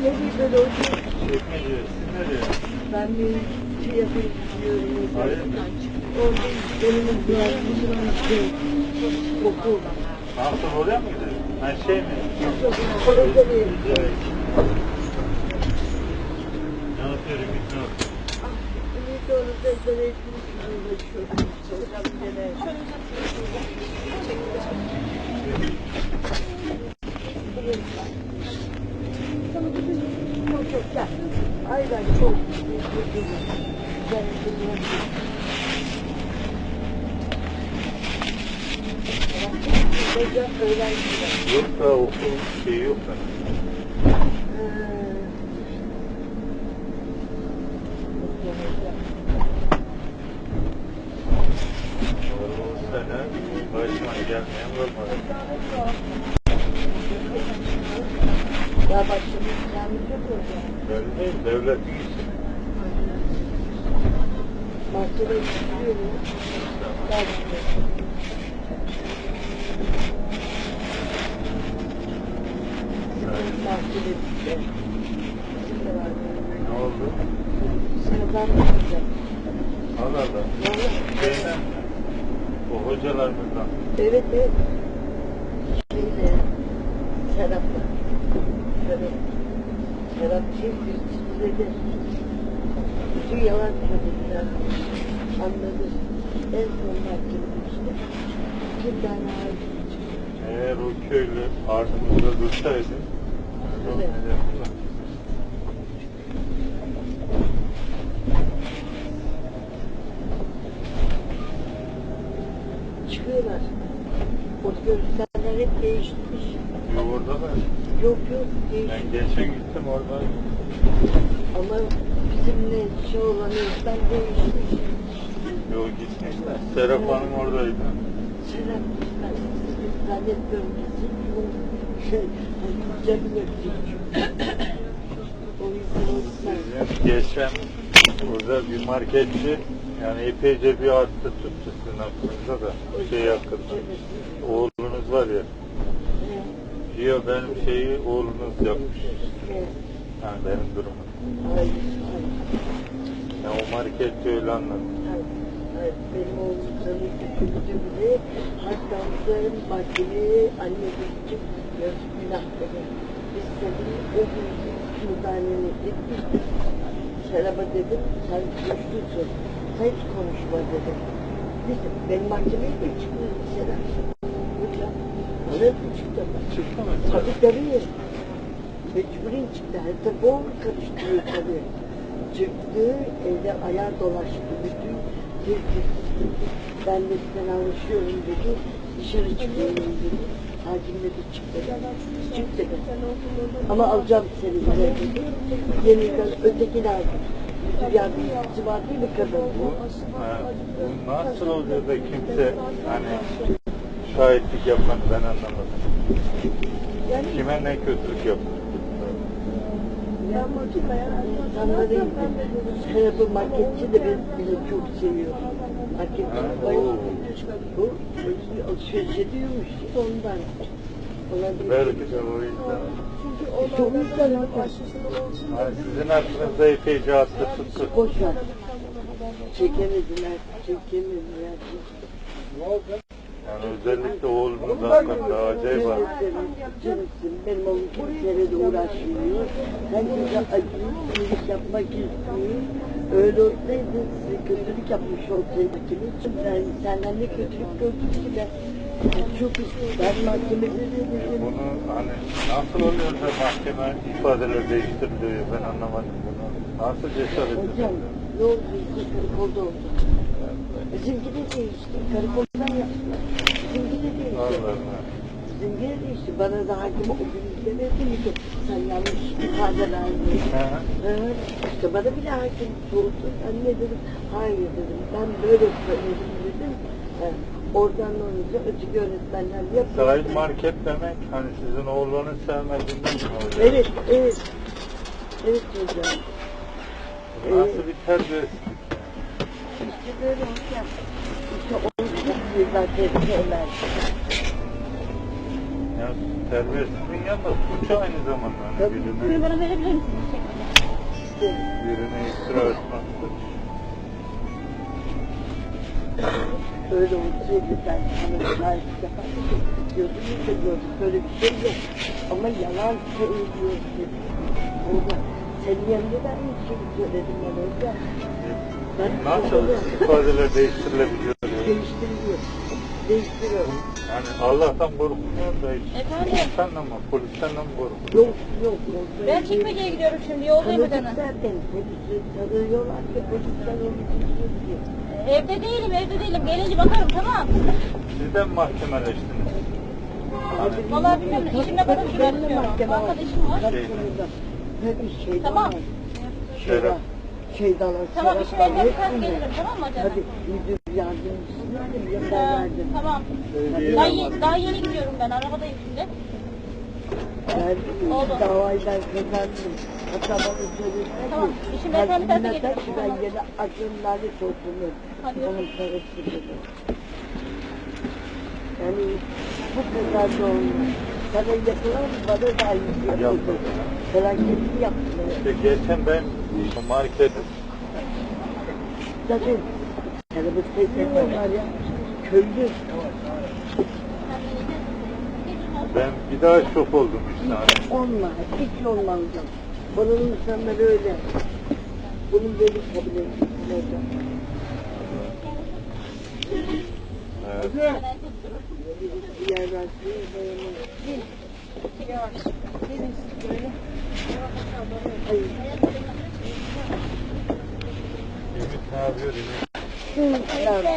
Nereye böyle oturuyor? Çekmece. Siz nereye? Ben bir şey yapayım istiyorum. Hayır. Orada önümüz var. Şey, okul. Nasıl oraya mı gidiyor? Ha şey mi? Orada bir Evet. Ne yapıyorum? Ne yapıyorum? Ümit onu tekrar etmiş. Çalışan gene. Çok çok gel. Aynen çok. Öğrenciler. Yok da okul şeyi yok da. Başıma gelmeyen olmadı. Ya başlamış yalnızca hocam. Böyle değil, devletin işi. Mahkeme çıkıyor mu? Ben mahkeme bitti. Ne oldu? Sınıftan çıkacağım. Allah Allah. Şeyden mi? O hocalarımızdan. Evet evet. Şeyde Serap'la. Serap şey dedi. Bütün yalan söylediler. Anladı. En son mahkeme işte. Bir tane çıktı. Eğer o köylü ardımızda dursaydı, Evet. Çıkıyorlar. O görüntüler hep değişmiş. Yok orada Yok yok Ben geçen gittim orada. Ama bizimle şey olan insan değişmiş. Yok gitmiş de. Serap Hanım oradaydı. Serap ben zannetmiyorum bu şey hani öpecek. o yüzden o yüzden. Geçen burada bir marketçi yani epeyce bir arttı tuttu sizin aklınıza da şey hakkında. Oğlunuz var ya. Diyor benim şeyi oğlunuz yapmış. Yani benim durumum. Hayır, hayır, o marketçi öyle anladı. hayır. Hayır, benim oğlum canı kötü bile hatta onların mahkemeye anne gidecek yazık günah. Biz tabii o gün müdahaleni ettik. Serap'a dedim sen suçlusun. Sen hiç konuşma dedim. Dedim ben mahkemeye de çıkmıyorum Serap. Çıktı? Tabii tabii. Mecburen çıktı. O karıştırıyor tabii. Çıktı, evde ayağa dolaştı. Bütün herkes. Ben de fenalaşıyorum dedi. Dışarı çıkıyorum dedi. Hakimle de çıktı. Çık dedi. Ama alacağım seni buraya dedi. Yeniden ötekini aldım. Yardımcısı var değil mi kadın bu? Bu nasıl oluyor da kimse hani şahitlik yapmadı ben anlamadım. Kime ne kötülük yaptı? İnsanların Serap'ı marketçi de ben bile çok seviyor. Marketçi bayılıyor. Bu alışveriş ediyormuş ondan. Olabilir. Belki de o yüzden. Çok güzel hocam. Hani sizin aklınızda epeyce attı tuttu. Boş ver. Çekemediler, çekemediler. Yani özellikle oğlunuz hakkında acayip var. Canımsın, benim oğlum kimseyle de uğraşmıyor. Herkese iyilik yapmak istiyor. Öyle olsaydı size kötülük yapmış olsaydı kimin ben senden ne kötülük gördüm ki ben. Çok ben mahkemede de. Bunu hani nasıl oluyor da mahkeme ifadeler değiştiriliyor ben anlamadım bunu. Nasıl cesaret Hocam ne oldu karakolda oldu. Bizimki de değişti. Karakoldan yaptılar. Bizimki de değişti. Bana da hakim o gün demedi mi ki sen yanlış ifade verdin. Ha? Evet. İşte bana bile hakim sordu. Dedim? Hayır dedim. Ben böyle söyledim dedim. Oradan olunca öteki öğretmenler yapıyor. Sahil market demek hani sizin oğlunu sevmediğinden mi oluyor? Evet, evet. Evet hocam. Nasıl bir terbiye? İşte böyle hocam. İşte onu çok güzel sevmez. Yani Yani terbiyesizliğin yanında suç aynı zamanda. Hani birine, Bunu bana verebilir misiniz? Çekmece. birine iftira etmek suç. Öyle olsaydı ben sana sahip yapardım. Gözümü de gördüm. Böyle bir şey yok. Ama yalan söylüyorsun. Orada senin yanında ben bir şey söyledim ben orada. Ben Nasıl ifadeler değiştirilebiliyor? ya? Değiştiriliyor. Değiştiriyor. Yani Allah'tan korkmuyor da hiç. Efendim? Polisten mi? Polisten mi korkuyor? Yok yok. yok. Ben çekmeceye gidiyorum şimdi. Yoldayım Eden'e. zaten. Polisi tanıyorlar ki polisler onu tutuyor diye. Evde değilim, evde değilim. Gelince bakarım tamam. Sizden mahkemeleştiniz. Vallahi bilmiyorum, duyuyorum. mahkeme Bankada var. işim var. Tabii, Şey- Tamam. Şeyda, Şeydalar, Tamam işime bakar hepsinde. gelirim tamam mı acaba? Tabii müdür verdim. tamam. Daha, yeni, daha yeni gidiyorum ben. Arabadayım şimdi. Ben Oldu. davayı ben kazandım. Hatta bana söylediler Tamam, ki, işim ben kalbine sen de tak getirdim. ben gene aklımları topladım. Hadi. Onun parası. Yani bu kadar da olmaz. Yapılan bana da aynı. İşte geçen ben markete Tabii. Yani bu teyzeler var ya, köylü. ben bir daha şok oldum işte. Hani Olmaz, hiç olmazdı. Bunun insanları öyle. Bunun böyle kabul edilmez. evet.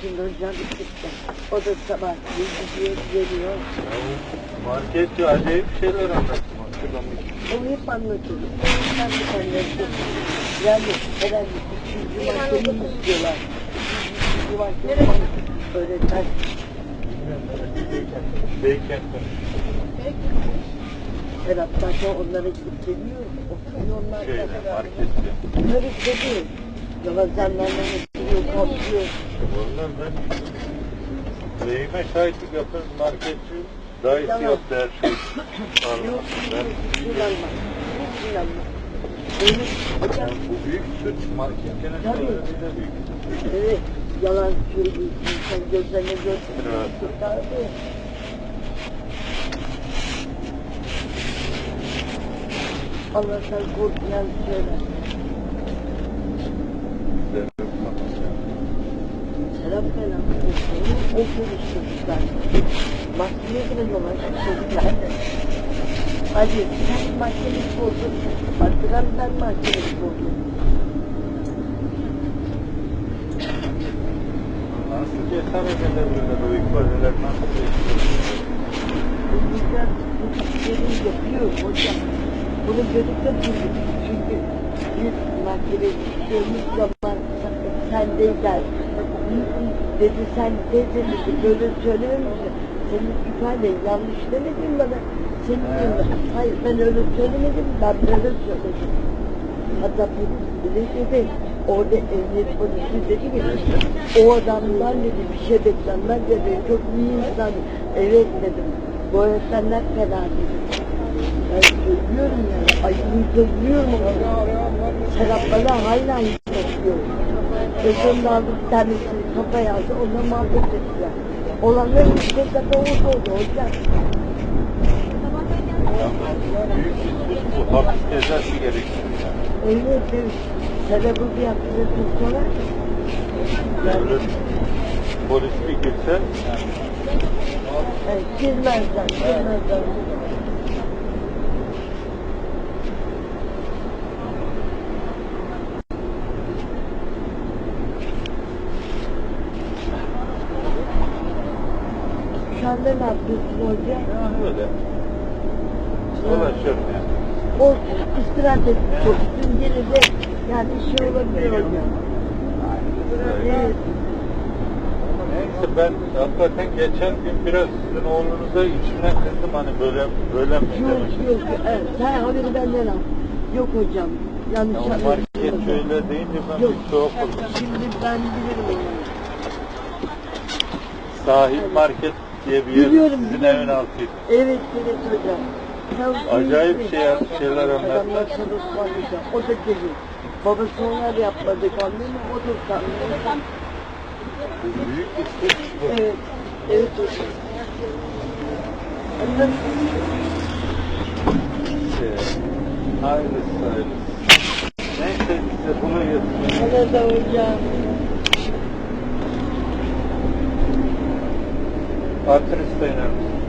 Şimdi hocam. O da sabah. Ya bu marketçi acayip şeyler anlattım. Hatırlamış. Onu hep anlatırım. Ben de anlatıyorum. Yani herhalde üçüncü mahkeme istiyorlar. Öyle ters. Beyken Serap zaten onlara gidip geliyor. Oturuyorlar. şeyde marketçi. Tabii tabii. Ramazanlarla oturuyor, kalkıyor. Ondan ben Beyime şahitlik yapan marketçi dayısı Tamam. yaptı her şey. Yok, inanma. Hiç inanma. Benim hocam, bu büyük suç Tabii. söylediği de büyük evet, yalan söylüyorsun, sen gözlerine görsün. Evet. Allah'tan korkmayan söyler. Serap falan o konuşmuşlar. Mahkemeye gidiyorlar çocuklar. Hadi sen mahkemesi oldun. Artıran ben mahkemesi oldum. Nasıl cesaret edebilirler o ifadeler nasıl değiştirilir? Güzel bu işleri. Çünkü bir mahkemeye gittiğimiz zaman sendeyken dedi sen dedi böyle söyler misin? Senin ifaden yanlış demedin bana. Senin yanında. Hayır ben öyle söylemedim ben böyle söyledim. Hatta polis bile dedi. Orada emniyet polisi dedi ki o adamdan dedi bir şey beklenmez dedi. Çok iyi insan. Evet dedim. Bu öğretmenler fena dedi. Ben söylüyorum yani. Ayını söylüyorum ama. Hala hissediyor. Özümde aldı bir tanesini kafaya aldı. Onunla muhabbet ettiler. Olanlar işte zaten orada oldu hocam. Büyük bir. Hapis cezası. Evet evet. Bir yaptırdık sonra. Devlet polis bir girse Evet, girmezler, girmezler. Şu anda ne yapıyorsun hocam? yani öyle. Dolaşıyorum. O istirahat et. Çok geri de yani şey olabilir hocam. Evet. Neyse ben hakikaten geçen gün biraz sizin oğlunuza içimden kızdım hani böyle böyle mi Yok demek. yok. Evet, sen haberi benden al. Yok hocam. Yanlış Ya o market şöyle deyince ben Yok. bir soğuk oldum. Şimdi ben bilirim onu. Sahil market diye bir yer Biliyorum, sizin biliyorum. evin altıydı. Evet evet hocam. Acayip şey şeyler anlattı. Adamlar sana ısmarlayacak. O da gelir. Babası onlar yapmadı anladın mı? O da. Bu büyük bir bu. Evet. Evet mı? Şey, Hayırlısı hayırlısı. Neyse size bunu yatırın. Bana da hocam. Hatır isteyin.